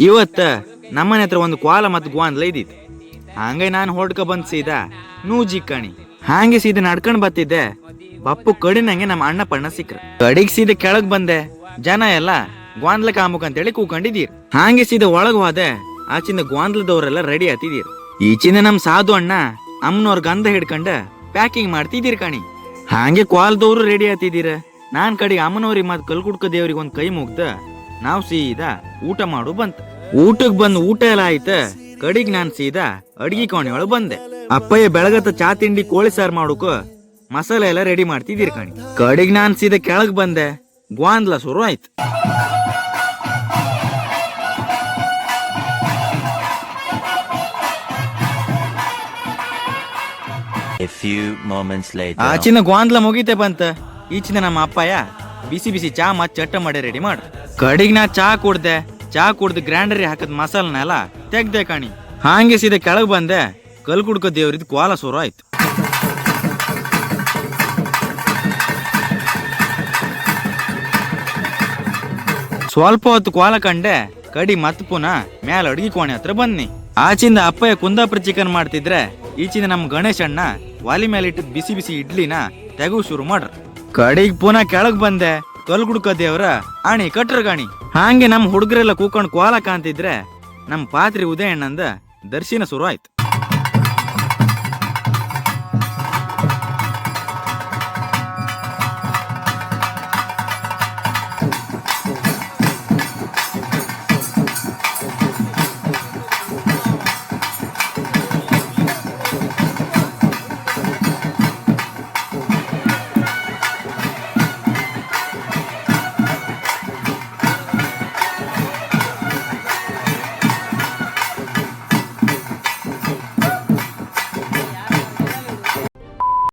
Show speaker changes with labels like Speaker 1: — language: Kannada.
Speaker 1: ಇವತ್ತ ನಮ್ಮನೆ ಹತ್ರ ಒಂದು ಕ್ವಾಲ ಮತ್ತು ಗ್ವಾಂದ್ಲ ಇದ್ದಿತ್ತು. ಹಂಗೆ ನಾನು ಹೊಡ್ಕ ಬಂದ್ ಸೀದಾ, ನೂಜಿ ಕಣಿ. ಹಾಗೆ ಸೀದಾ ನಡ್ಕೊಂಡ್ ಬತ್ತಿದ್ದೆ ಬಪ್ಪು ಕಡಿನಂಗೆ ನಮ್ಮ ಅಣ್ಣ ಪಣ್ಣ ಸಿಕ್ಕ್ರ. ಕಡಿಗ್ ಸೀದಾ ಕೆಳಗ್ ಬಂದೆ. ಜನ ಎಲ್ಲ ಗ್ವಾಂದ್ಲ ಕಾಮುಕ್ ಅಂತೇಳಿ ಕೂಕೊಂಡಿದ್ದೀರ್. ಹಾಗೆ ಸೀದಾ ಒಳಗ್ ಹೋದೆ. ಆಚಿಂದ ಗ್ವಾಂದ್ಲದವ್ರೆಲ್ಲ ರೆಡಿ ಆತಿದೀರ್ ಈಚಿಂದ ನಮ್ ಸಾಧು ಅಣ್ಣ ಅಮ್ಮನವ್ರ ಗಂಧ ಹಿಡ್ಕೊಂಡ ಪ್ಯಾಕಿಂಗ್ ಮಾಡ್ತಿದ್ದೀರ್ ಕಣಿ. ಹಾಗೆ ಕ್ವಾಲ್ದವ್ರು ರೆಡಿ ಆತಿದ್ದೀರ ನಾನ್ ಕಡೆಗೆ ಅಮ್ಮನವ್ರಿಗೆ ಮತ್ ಕಲ್ಕುಡ್ಕ ದೇವ್ರಿಗೆ ಒಂದ್ ಕೈ ಮುಗ್ದ ನಾವ್ ಸೀದಾ ಊಟ ಮಾಡು ಬಂತ. ಊಟಕ್ ಬಂದ್ ಊಟ ಎಲ್ಲ ಆಯ್ತ ಕಡಿಗ್ ನಾನ್ ಸೀದಾ ಅಡ್ಗಿ ಕೋಣೆ ಒಳಗ್ ಬಂದೆ. ಅಪ್ಪಯ್ಯ ಬೆಳಗತ್ತ ಚಾ ತಿಂಡಿ ಕೋಳಿ ಸಾರ್ ಮಾಡುಕ ಮಸಾಲೆ ಎಲ್ಲ ರೆಡಿ ಮಾಡ್ತಿದ್ದೀರಿ ಕಣಿ. ಕಡಿಗ್ ನಾನ್ ಸೀದಾ ಕೆಳಗ್ ಬಂದೆ ಗ್ವಾಂದ್ಲ ಶುರು ಆಯ್ತು. ಆಚಿನ ಗ್ವಾಂದ್ಲ ಮುಗಿತೆ ಬಂತ ಈಚಿನ ನಮ್ಮ ಅಪ್ಪಯ್ಯ ಬಿಸಿ ಬಿಸಿ ಚಾ ಮತ್ ಚಟ್ಟ ಮಾಡಿ ರೆಡಿ ಮಾಡು. ಕಡಿಗ್ ನಾ ಚಾ ಕುಡ್ದೆ, ಚಾ ಕುಡ್ದು ಗ್ರ್ಯಾಂಡರಿ ಹಾಕದ್ ಮಸಾಲನೆಲ್ಲ ತೆಗ್ದೆ ಕಾಣಿ. ಹಾಂಗೆ ಸೀದೆ ಕೆಳಗೆ ಬಂದೆ, ಕಲ್ ಕುಡ್ಕೋ ದೇವ್ರಿದ್ ಕೋಲ ಶುರು ಆಯ್ತು. ಸ್ವಲ್ಪ ಹೊತ್ತು ಕೋಲ ಕಂಡೆ, ಕಡಿ ಮತ್ ಪುನಃ ಮ್ಯಾಲ ಅಡ್ಗಿ ಕೋಣೆ ಹತ್ರ ಬನ್ನಿ. ಆಚಿಂದ ಅಪ್ಪಯ್ಯ ಕುಂದಾಪುರ ಚಿಕನ್ ಮಾಡ್ತಿದ್ರೆ, ಈಚಿಂದ ನಮ್ಮ ಗಣೇಶ್ ಅಣ್ಣ ವಾಲಿ ಮೇಲೆ ಇಟ್ಟಿದ್ ಬಿಸಿ ಬಿಸಿ ಇಡ್ಲಿನ ತೆಗು ಶುರು ಮಾಡ್ರ. ಕಡಿಗೆ ಪುನಃ ಕೆಳಗ್ ಬಂದೆ ಕಲ್ ಗುಡ್ಕ ದೇವ್ರ ಆಣಿ ಕಟ್ರ ಗಾಣಿ ಹಾಂಗೆ ನಮ್ಮ ಹುಡುಗರೆಲ್ಲ ಕೂಕೊಂಡ್ ಕೋಲ ಕಾಂತಿದ್ರೆ ನಮ್ಮ ಪಾತ್ರಿ ಉದಯಣ್ಣಂದ ದರ್ಶನ ಶುರು ಆಯ್ತು.